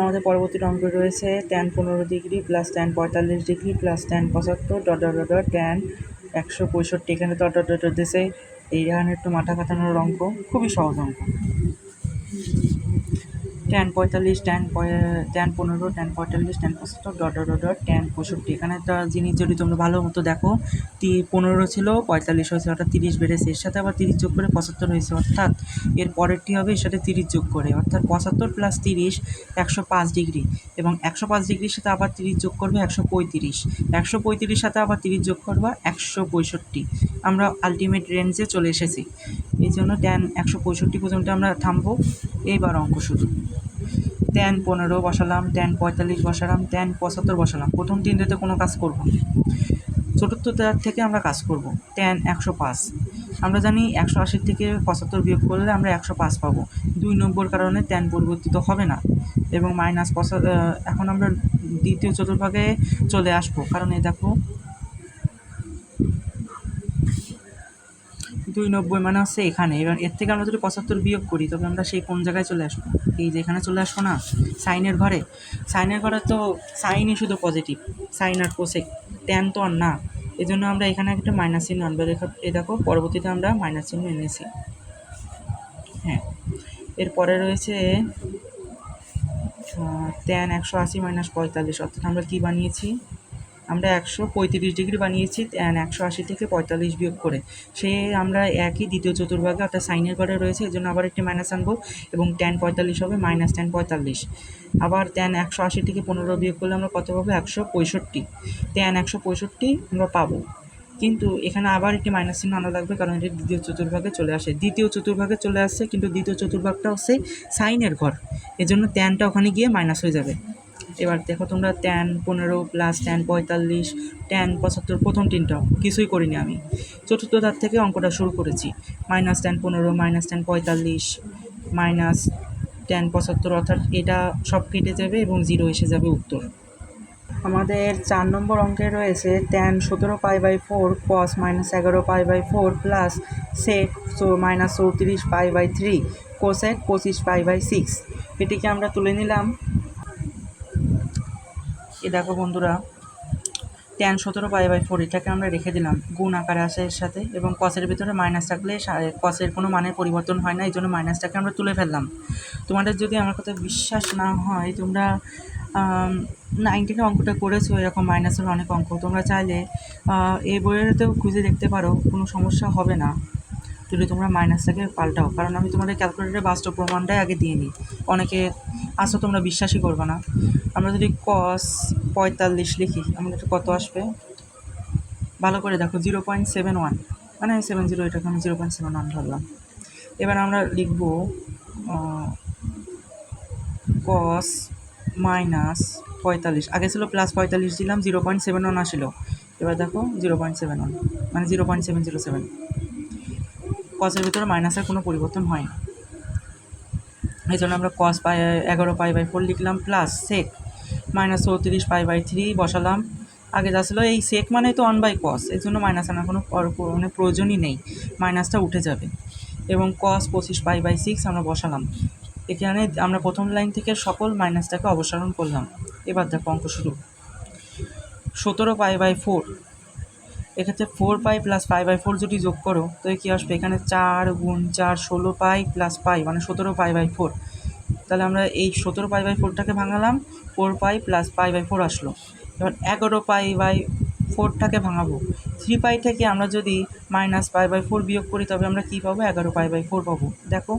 আমাদের পরবর্তী অঙ্ক রয়েছে ট্যান পনেরো ডিগ্রি প্লাস ট্যান পঁয়তাল্লিশ ডিগ্রি প্লাস ট্যান পঁচাত্তর ডট ডট ডট ট্যান একশো পঁয়ষট্টি এখানে ডট ডট ডট ডট এই ধরনের একটু মাথা কাটানোর অঙ্ক খুবই সহজ অঙ্ক পঁয়তাল্লিশ ট্যান ট্যান পনেরো ট্যান পঁয়তাল্লিশ ট্যান পঁচাত্তর ডট ডট ডট ট্যান পঁয়ষট্টি। এখানে একটা জিনিস যদি তোমরা ভালো মতো দেখো, তি পনেরো ছিল, পঁয়তাল্লিশ হয়েছে, অর্থাৎ তিরিশ বেড়েছে। এর সাথে আবার তিরিশ যোগ করে পঁচাত্তর হয়েছে, অর্থাৎ এর পরেরটি হবে এর সাথে তিরিশ যোগ করে। অর্থাৎ পঁচাত্তর প্লাস তিরিশ, একশো পাঁচ ডিগ্রি। এবং একশো পাঁচ ডিগ্রির সাথে আবার তিরিশ যোগ করবে একশো পঁয়ত্রিশ। একশো পঁয়ত্রিশ সাথে আবার তিরিশ যোগ করবা একশো পঁয়ষট্টি। আমরা আলটিমেট রেঞ্জে চলে এসেছি। এই জন্য ট্যান একশো পঁয়ষট্টি পর্যন্ত আমরা থামবো। এইবার অঙ্ক শুরু। ট্যান পনেরো বসালাম ট্যান পঁয়তাল্লিশ বসালাম ট্যান পঁচাত্তর বসালাম। প্রথম তিনটেতে কোনো কাজ করব না। চতুর্থ তার থেকে আমরা কাজ করব। ট্যান একশো পাঁচ। আমরা জানি একশো আশির থেকে পঁচাত্তর বিয়োগ করলে আমরা একশো পাঁচ পাবো। দুই নম্বর কারণে ট্যান পরিবর্তিত হবে না এবং মাইনাস পঁচা এখন আমরা দ্বিতীয় চতুর্ভাগে চলে আসব। কারণ এই দেখো দুই নব্বই মানে হচ্ছে এখানে। এবার এর থেকে আমরা যদি পঁচাত্তর বিয়োগ করি, তবে আমরা সেই কোন জায়গায় চলে আসব? এই যে এখানে চলে আসব না? সাইনের ঘরে। সাইনের ঘরে তো সাইনই শুধু পজিটিভ সাইন আর কোসেক ট্যান তো আর না। এই জন্য আমরা এখানে একটা মাইনাস চিহ্ন আনব। দেখো, এই দেখো, পরবর্তীতে আমরা মাইনাস চিহ্ন এনেছি। হ্যাঁ। এরপরে রয়েছে ট্যান একশো আশি মাইনাস পঁয়তাল্লিশ। অর্থাৎ আমরা কী বানিয়েছি? আমরা একশো পঁয়ত্রিশ ডিগ্রি বানিয়েছি অ্যান্ড একশো আশি থেকে পঁয়তাল্লিশ বিয়োগ করে। সে আমরা একই দ্বিতীয় চতুর্ভাগে অর্থাৎ সাইনের ঘরে রয়েছে এই জন্য আবার একটি মাইনাস আনব এবং ট্যান পঁয়তাল্লিশ হবে মাইনাস ট্যান পঁয়তাল্লিশ। আবার ট্যান একশো আশি থেকে পনেরো বিয়োগ করলে আমরা কত পাবো? একশো পঁয়ষট্টি। ট্যান একশো পঁয়ষট্টি আমরা পাবো। কিন্তু এখানে আবার একটি মাইনাস চিহ্ন আনা লাগবে কারণ এটি দ্বিতীয় চতুর্ভাগে চলে আসে। দ্বিতীয় চতুর্ভাগে চলে আসছে, কিন্তু দ্বিতীয় চতুর্ভাগটা হচ্ছে সাইনের ঘর। এজন্য ট্যানটা ওখানে গিয়ে মাইনাস হয়ে যাবে। এবার দেখো তোমরা ট্যান পনেরো প্লাস ট্যান পঁয়তাল্লিশ ট্যান পঁচাত্তর, প্রথম তিনটা, কিছুই করিনি আমি। চতুর্থ ধার থেকে অঙ্কটা শুরু করেছি। মাইনাস ট্যান পনেরো মাইনাস ট্যান পঁয়তাল্লিশ মাইনাস ট্যান পঁচাত্তর, অর্থাৎ এটা সব কেটে যাবে এবং জিরো এসে যাবে উত্তর। আমাদের চার নম্বর অঙ্কে রয়েছে ট্যান সতেরো pi by four cos minus এগারো pi by four plus sec so minus চৌত্রিশ পাই বাই থ্রি কোসেক পঁচিশ পাই বাই সিক্স এটিকে আমরা তুলে নিলাম। এ দেখো বন্ধুরা ট্যান সতেরো পাই বাই ফোর এটাকে আমরা রেখে দিলাম। গুণ আকারে আসে এর সাথে এবং কসের ভিতরে মাইনাস থাকলে কসের কোনো মানের পরিবর্তন হয় না, এই জন্য মাইনাসটাকে আমরা তুলে ফেললাম। তোমাদের যদি আমার কথা বিশ্বাস না হয়, তোমরা নাইন অঙ্কটা করেছ, এরকম মাইনাসের অনেক অঙ্ক। তোমরা চাইলে এই বইয়েরতেও খুঁজে দেখতে পারো, কোনো সমস্যা হবে না। যদি তোমরা মাইনাসটাকে পাল্টাও। কারণ আমি তোমাদের ক্যালকুলেটারে বাস্তব প্রমাণটাই আগে দিয়ে নিই। অনেকে আসো তোমরা বিশ্বাসই করবে না। আমরা যদি কস পঁয়তাল্লিশ লিখি, আমাদের কত আসবে? ভালো করে দেখো জিরো পয়েন্ট সেভেন ওয়ান মানে সেভেন জিরো এটাকে আমি জিরো পয়েন্ট সেভেন ওয়ান ধরলাম। এবার আমরা লিখব কস মাইনাস পঁয়তাল্লিশ। আগে ছিল প্লাস পঁয়তাল্লিশ, দিলাম জিরো পয়েন্ট সেভেন ওয়ান আসিল। এবার দেখো জিরো পয়েন্ট সেভেন ওয়ান মানে zero point seven zero seven কসের ভিতরে মাইনাসের কোনো পরিবর্তন হয় না এই জন্য আমরা কস পাই, এগারো পাই বাই ফোর লিখলাম প্লাস সেক মাইনাস চৌত্রিশ পাই বাই থ্রি বসালাম। আগে যা ছিল এই সেক মানে তো ওয়ান বাই কস এই জন্য মাইনাস আনার কোনো মানে প্রয়োজনই নেই। মাইনাসটা উঠে যাবে। এবং কস পঁচিশ পাই বাই সিক্স আমরা বসালাম। এখানে আমরা প্রথম লাইন থেকে সকল মাইনাসটাকে অবসারণ করলাম। এবার দেখো অঙ্ক শুরু। সতেরো পাই বাই ফোর এক্ষেত্রে four pi plus pi by four যদি যোগ করো, তো কী আসবে? এখানে চার গুণ চার ষোলো পাই প্লাস পাই মানে সতেরো পাই বাই ফোর তাহলে আমরা এই সতেরো পাই বাই ফোরটাকে ভাঙালাম four pi plus pi by four আসলো। এবার এগারো পাই বাই ফোরটাকে ভাঙাবো। থ্রি পাই থেকে আমরা যদি মাইনাস পাই বাই ফোর বিয়োগ করি, তবে আমরা কী পাবো? এগারো পাই বাই ফোর পাবো। দেখো,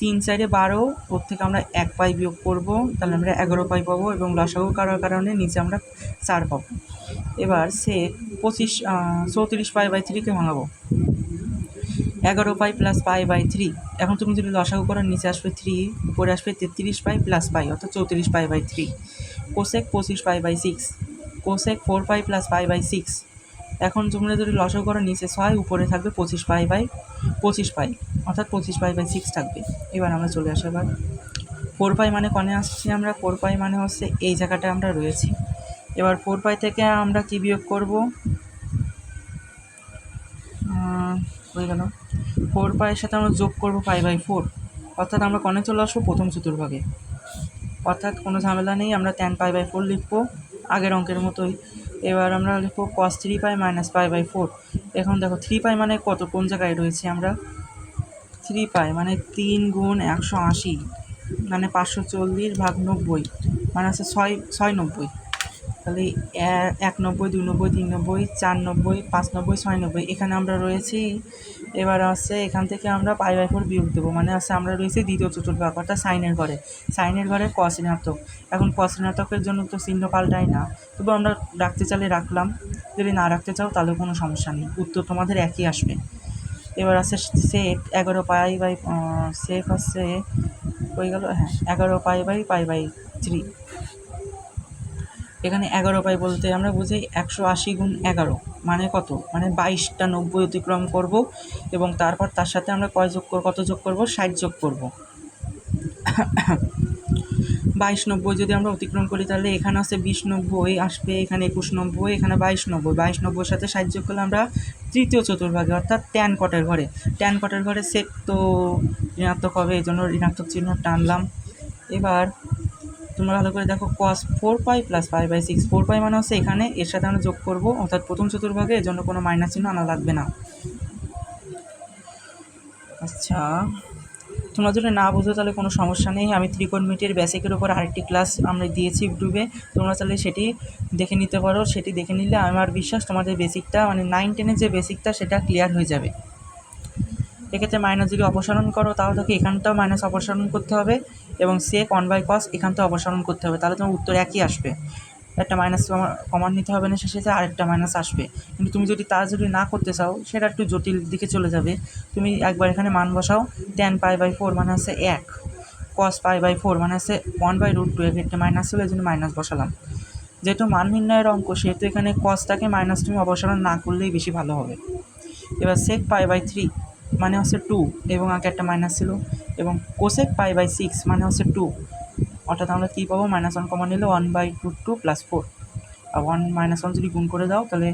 তিন সাইডে বারো, ওর থেকে আমরা এক পাই বিয়োগ করব, তাহলে আমরা এগারো পাই পাবো এবং লসাগু করার কারণে নিচে আমরা চার পাবো। এবার সে পঁচিশ চৌত্রিশ পাই বাই থ্রিকে ভাঙাবো এগারো pi plus pi by three এখন তুমি যদি লসাগু করো, নিচে আসবে থ্রি উপরে আসবে তেত্রিশ পাই প্লাস পাই, অর্থাৎ চৌত্রিশ পাই বাই থ্রি কোসেক পঁচিশ pi by six cosec four pi plus pi by six এখন তোমরা যদি লসাগু করো, নিচে ছয়, উপরে থাকবে পঁচিশ পাই বাই, পঁচিশ পাই, অর্থাৎ পঁচিশ পাই বাই সিক্স থাকবে। এবার আমরা চলে আসি এবার ফোর পাই মানে কনে আসছি আমরা? ফোর পাই মানে হচ্ছে এই জায়গাটায় আমরা রয়েছি। এবার ফোর পাই থেকে আমরা কী বিয়োগ করব? হয়ে গেল। ফোর পাইয়ের সাথে আমরা যোগ করব পাই বাই ফোর অর্থাৎ আমরা কনে চলে আসব প্রথম চতুর্ভাগে। অর্থাৎ কোনো ঝামেলা নেই, আমরা ট্যান পাই বাই ফোর লিখব আগের অঙ্কের মতোই। এবার আমরা লিখব cos three pi minus pi by four এখন দেখো থ্রি পাই মানে কত? কোন জায়গায় রয়েছে আমরা? থ্রি পাই মানে তিন গুণ একশো আশি মানে পাঁচশো চল্লিশ ভাগ নব্বই মানে আছে ছয় ছয় নব্বই। তাহলে এক নব্বই দুই নব্বই তিন নব্বই চার নব্বই পাঁচ নব্বই ছয় নব্বই এখানে আমরা রয়েছি। এবার আছে, এখান থেকে আমরা পাই বাই ফোর বিয়োগ দেবো। মানে আছে, আমরা রয়েছি দ্বিতীয় চতুর্ভাগ অর্থাৎ সাইনের ঘরে। সাইনের ঘরে কস ঋণাত্মক। এখন কস ঋণাত্মকের জন্য তো চিহ্ন পাল্টাই না। তবু আমরা রাখতে চাইলে রাখলাম। যদি না রাখতে চাও, তাহলে কোনো সমস্যা নেই। উত্তর তোমাদের একই আসবে। এবার আছে সেক এগারো পাই বাই সেক হচ্ছে হয়ে গেল হ্যাঁ এগারো pi by pi by three এখানে এগারো পাই বলতে আমরা বুঝি একশো আশি গুণ এগারো। মানে কত? মানে বাইশটা নব্বই অতিক্রম করব এবং তারপর তার সাথে আমরা কয় যোগ কত যোগ করব? ষাট যোগ করব। বাইশ নব্বই যদি আমরা অতিক্রম করি তাহলে এখানে আছে বিশ নব্বই, আসবে এখানে একুশ নব্বই, এখানে বাইশ নব্বই। বাইশ নব্বইয়ের সাথে যোগ করলে আমরা তৃতীয় চতুর্ভাগে, অর্থাৎ ট্যান কটের ঘরে। ট্যান কটের ঘরে সেক তো ঋণাত্মক হবে, এই জন্য ঋণাত্মক চিহ্ন টানলাম। এবার তোমরা ভালো করে দেখো cos four pi plus five by six four pi মানে হচ্ছে এখানে এর সাথে আমরা যোগ করব, অর্থাৎ প্রথম চতুর্ভাগে এর জন্য কোনো মাইনাস চিহ্ন আনা লাগবে না। আচ্ছা তোমরা যদি না বুঝো তাহলে কোনো সমস্যা নেই। আমি ত্রিকোণ ত্রিকোণমিতির বেসিকের উপর আরেকটি ক্লাস আমরা দিয়েছি ইউটিউবে তোমরা তাহলে সেটি দেখে নিতে পারো। সেটি দেখে নিলে আমার বিশ্বাস তোমাদের বেসিকটা মানে নাইন টেনের যে বেসিকটা সেটা ক্লিয়ার হয়ে যাবে। এক্ষেত্রে মাইনাস যদি অপসারণ করো, তাহলে তোকে এখানটাও মাইনাস অপসারণ করতে হবে। এবং সেক ওয়ান বাই কস এখান থেকে অপসারণ করতে হবে। তাহলে তোমার উত্তর একই আসবে। একটা মাইনাস কমান নিতে হবে না শেষে আরেকটা মাইনাস আসবে। কিন্তু তুমি যদি তা যদি না করতে চাও, সেটা একটু জটিল দিকে চলে যাবে। তুমি একবার এখানে মান বসাও টেন পাই বাই ফোর মানে হচ্ছে এক কস পাই বাই ফোর মানে হচ্ছে ওয়ান বাই রুট টু এক একটা মাইনাস ছিল এই জন্য মাইনাস বসালাম। যেহেতু মান নির্ণয়ের অঙ্ক, সেহেতু এখানে কসটাকে মাইনাস তুমি অপসারণ না করলেই বেশি ভালো হবে। এবার সেক পাই বাই থ্রি মানে হচ্ছে টু এবং আগে একটা মাইনাস ছিল এবং কোসেক পাই বাই সিক্স মানে হচ্ছে টু অর্থাৎ আমরা কী পাবো? মাইনাস ওয়ান কমন নিলে one by root two plus four R one minus one যদি গুণ করে দাও, তাহলে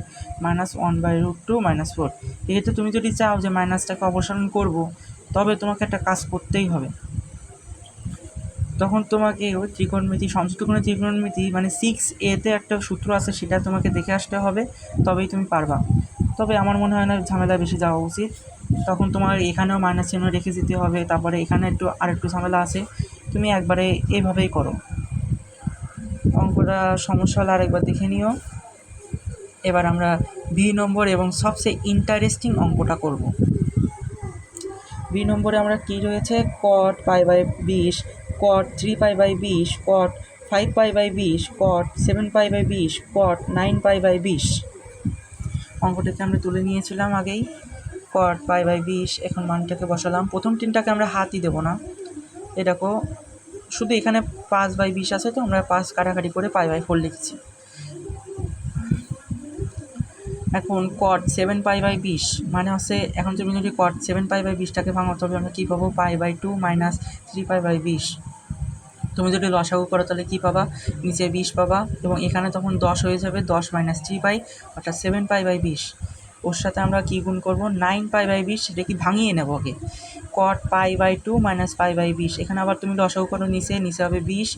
minus one by root two minus four এক্ষেত্রে তুমি যদি চাও যে মাইনাসটাকে অপসারণ করব, তবে তোমাকে একটা কাজ করতেই হবে। তখন তোমাকে ওই ত্রিকোণমিতি সমষ্টিকোণের ত্রিকোণমিতি মানে সিক্স এতে একটা সূত্র আছে, সেটা তোমাকে দেখে আসতে হবে, তবেই তুমি পারবা। তবে আমার মনে হয় না ঝামেলা বেশি যাওয়া উচিত। তখন তোমার এখানেও মাইনাস চিহ্ন রেখে দিতে হবে, তারপরে এখানে একটু আর একটু ঝামেলা আছে, তুমি একবারে এভাবেই করো। অঙ্কটা সমস্যা হলে আরেকবার দেখে নিও। এবার আমরা বি নম্বর এবং সবচেয়ে ইন্টারেস্টিং অঙ্কটা করব। বি নম্বরে আমরা কি রয়েছে? কট পাই বাই বিশ কট থ্রি পাই বাই বিশ কট ফাইভ পাই বাই বিশ কট সেভেন পাই বাই বিশ কট নাইন পাই বাই বিশ। অঙ্কটাকে আমরা তুলে নিয়েছিলাম আগেই। কট পাই বাই বিশ, এখন মানটাকে বসালাম। প্রথম তিনটাকে আমরা হাতই দেবো না। এ দেখো, শুধু এখানে পাঁচ বাই বিশ আছে তো, আমরা পাঁচ কাটাকাটি করে পাই বাই ফোর লিখছি। এখন কট সেভেন পাই বাই বিশ মানে হচ্ছে এখন তুমি যদি কট সেভেন পাই বাই বিশটাকে ভাঙো, তবে আমরা কী পাবো? Pi by two minus three pi by বিশ। তুমি যদি লসাগু করো, তাহলে কী পাবা? নিচে বিশ পাবা এবং এখানে তখন দশ হয়ে যাবে, দশ মাইনাস থ্রি পাই, অর্থাৎ সেভেন পাই বাই বিশ। ওর সাথে আমরা কী গুণ করব? নাইন পাই বাই বিশ, সেটা কি ভাঙিয়ে নেব আগে cot pi by two minus pi by বিশ। এখানে আবার তুমি লসাগু নিচে নিচে হবে বিশ,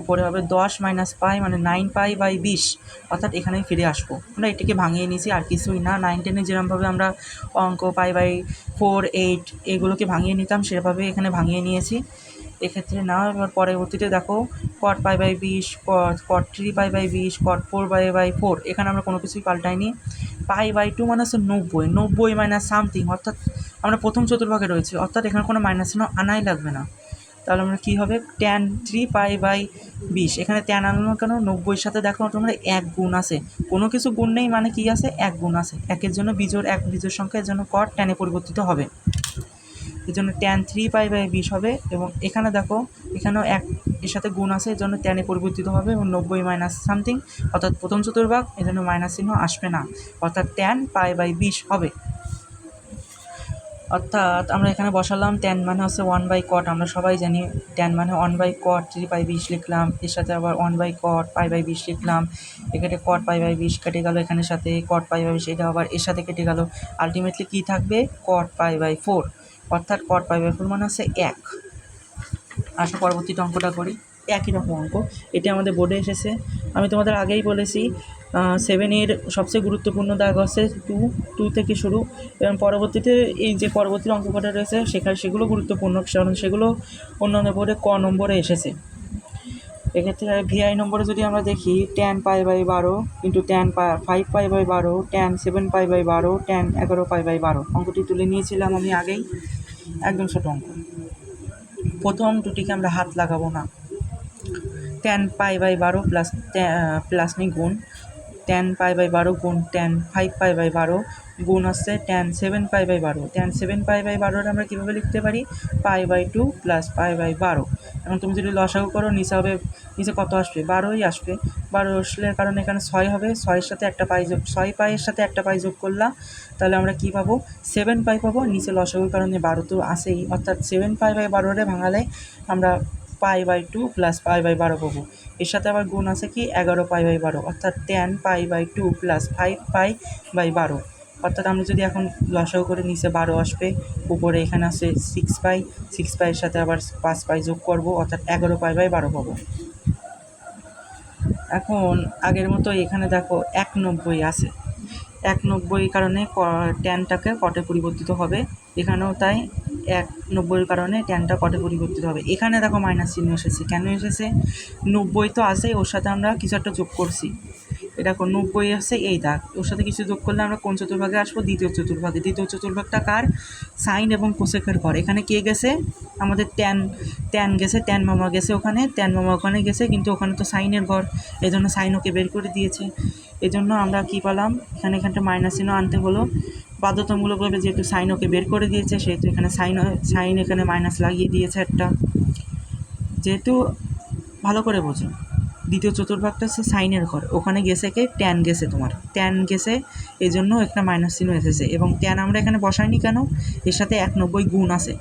উপরে হবে দশ মাইনাস পাই মানে নাইন পাই বাই বিশ। অর্থাৎ এখানে ফিরে আসব। আমরা এটাকে ভাঙিয়ে নিয়েছি, আর কিছুই না। নাইন টেনে যেরকমভাবে আমরা অঙ্ক পাই বাই ফোর এইট এগুলোকে ভাঙিয়ে নিতাম, সেভাবে এখানে ভাঙিয়ে নিয়েছি। এক্ষেত্রে না, এবার পরবর্তীতে দেখো কট পাই বাই বিশ কট কট থ্রি পাই বাই বিশ cot four by by four এখানে আমরা কোনো কিছুই পাল্টাইনি। পাই বাই টু মানে নব্বই নব্বই মাইনাস সামথিং অর্থাৎ আমরা প্রথম চতুর্ভাগে রয়েছি, অর্থাৎ এখানে কোনো মাইনাস চিহ্ন আনাই লাগবে না। তাহলে আমরা কী হবে? ট্যান থ্রি পাই বাই বিশ, এখানে ট্যান আনলো কেন? নব্বইয়ের সাথে দেখো, তোমরা এক গুণ আছে। কোনো কিছু গুণ নেই মানে কি আছে? এক গুণ আছে। একের জন্য বিজোর এক বিজোর সংখ্যা, এর জন্য কট ট্যানে পরিবর্তিত হবে। এর জন্য ট্যান থ্রি পাই বাই বিশ হবে এবং এখানে দেখো, এখানেও এক, এর সাথে গুণ আছে, এর জন্য ট্যানে পরিবর্তিত হবে এবং নব্বই মাইনাস সামথিং অর্থাৎ প্রথম চতুর্ভাগ, এর জন্য মাইনাস চিহ্ন আসবে না। অর্থাৎ ট্যান পাই বাই বিশ হবে। অর্থাৎ আমরা এখানে বসালাম ট্যান মানে হচ্ছে ওয়ান বাই কট আমরা সবাই জানি ট্যান মানে one by cot three pi বিশ লিখলাম, এর সাথে আবার one by cot pi by বিশ লিখলাম, এখানে কট পাই বাই বিশ কেটে গেল এখানের সাথে কট পাই বাই বিশ, এটা আবার এর সাথে কেটে গেল। আলটিমেটলি কী থাকবে? কট পাই বাই ফোর অর্থাৎ কট পাই বাই ফোর মানে হচ্ছে এক। আসো পরবর্তীটা অঙ্কটা করি। একই রকম অঙ্ক। এটি আমাদের বোর্ডে এসেছে। আমি তোমাদের আগেই বলেছি সেভেনের সবচেয়ে গুরুত্বপূর্ণ দাগ হচ্ছে টু টু থেকে শুরু। এবং পরবর্তীতে এই যে পরবর্তী অঙ্ক কটা রয়েছে, সেখানে সেগুলো গুরুত্বপূর্ণ। কারণ সেগুলো অন্যান্য বোর্ডে ক নম্বরে এসেছে। এক্ষেত্রে ভিআই নম্বরে যদি আমরা দেখি টেন পাই বাই বারো into ten five pi by বারো টেন সেভেন পাই বাই বারো টেন এগারো পাই বাই বারো। অঙ্কটি তুলে নিয়েছিলাম আমি আগেই। একদম ছোট অঙ্ক। প্রথম দুটিকে আমরা হাত লাগাবো না। টেন পাই বাই বারো প্লাস প্লাস নি গুণ। টেন পাই বাই বারো গুণ টেন ফাইভ পাই বাই বারো গুণ আসছে টেন সেভেন পাই বাই বারো। টেন সেভেন পাই বাই বারোটা আমরা কীভাবে লিখতে পারি? Pi by two plus pi by বারো। এখন তুমি যদি লসাগু করো, নিচে হবে, নিচে কত আসবে? বারোই আসবে। বারো আসলে কারণ এখানে ছয় হবে। ছয়ের সাথে একটা পাই যোগ, ছয় পাইয়ের সাথে একটা পাই যোগ করলাম, তাহলে আমরা কী পাবো? সেভেন পাই পাবো। নিচে লসাগুর কারণে বারো তো আসেই অর্থাৎ সেভেন পাই বাই বারোরে ভাঙালে আমরা pi by two plus pi by বারো পাবো। এর সাথে আবার গুণ আছে কি? এগারো পাই বাই বারো, অর্থাৎ ten pi by two plus five pi by বারো। অর্থাৎ আমরা যদি এখন লসাগু করে নিচে বারো আসবে, উপরে এখানে আছে সিক্স পাই সিক্স পাইয়ের সাথে আবার পাঁচ পাই যোগ করব, অর্থাৎ এগারো পাই বাই বারো পাবো। এখন আগের মতো এখানে দেখো এক নব্বই আছে। এক নব্বই কারণে ট্যানটাকে কটে পরিবর্তিত হবে। এখানেও তাই এক নব্বইয়ের কারণে ট্যানটা কটে পরিবর্তিত হবে। এখানে দেখো মাইনাস চিহ্ন এসেছে। কেন এসেছে? নব্বই তো আসেই ওর সাথে আমরা কিছু একটা যোগ করছি। এটা নব্বই আছে, এই দাগ ওর সাথে কিছু যোগ করলে আমরা কোন চতুর্ভাগে আসব? দ্বিতীয় চতুর্ভাগে। দ্বিতীয় চতুর্ভাগটা কার? সাইন এবং কোসেকের ঘর এখানে কে গেছে? আমাদের ট্যান ট্যান গেছে, ট্যান মামা গেছে ওখানে, ট্যান মামা ওখানে গেছে, কিন্তু ওখানে তো সাইনের ঘর। এই জন্য সাইন ওকে বের করে দিয়েছে। এজন্য আমরা কী পেলাম? এখানে এখানটা মাইনাস চিহ্ন আনতে হলো। বাধ্যতামূলকভাবে যেহেতু সাইন ওকে বের করে দিয়েছে, সেহেতু এখানে সাইন সাইন এখানে মাইনাস লাগিয়ে দিয়েছে একটা। যেহেতু ভালো করে বোঝো, দ্বিতীয় চতুর্ভাগটা হচ্ছে সাইনের ঘর। ওখানে গেছে কে? ট্যান গেছে তোমার। ট্যান গেছে এই জন্য একটা মাইনাস চিহ্ন এসেছে। এবং ট্যান আমরা এখানে বসাইনি কেন? এর সাথে এক নব্বই গুণ আছে।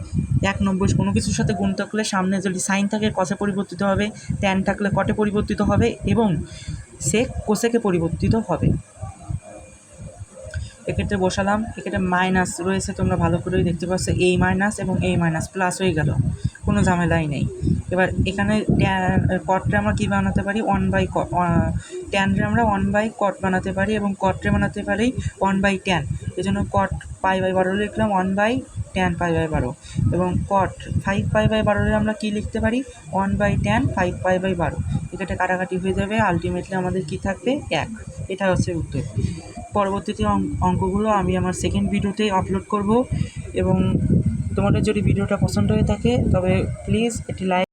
এক নব্বই কোনো কিছুর সাথে গুণ থাকলে সামনে যদি সাইন থাকে কষে পরিবর্তিত হবে ট্যান থাকলে কটে পরিবর্তিত হবে, এবং সে কোষেকে পরিবর্তিত হবে। এক্ষেত্রে বসালাম। এক্ষেত্রে মাইনাস রয়েছে, তোমরা ভালো করেই দেখতে পাচ্ছ এই মাইনাস এবং এই মাইনাস প্লাস হয়ে গেল। কোনো ঝামেলাই নেই। এবার এখানে কটরে আমরা কী বানাতে পারি? ওয়ান বাই ট্যানরে আমরা ওয়ান বাই কট বানাতে পারি এবং কটরে বানাতে পারি ওয়ান বাই ট্যান এই জন্য কট পাই বাই বারো লিখলাম one by tan pi by বারো। এবং কট ফাইভ পাই বাই বারোরে আমরা কী লিখতে পারি? One by tan five pi by বারো। এক্ষেত্রে কাটাকাটি হয়ে যাবে। আলটিমেটলি আমাদের কী থাকবে? এক। এটা হচ্ছে উত্তর। পরবর্তীতে অঙ্কগুলো আমি আমার সেকেন্ড ভিডিওতে আপলোড করব এবং তোমাদের যদি ভিডিওটা পছন্দ হয়ে থাকে তবে প্লিজ এটি লাইক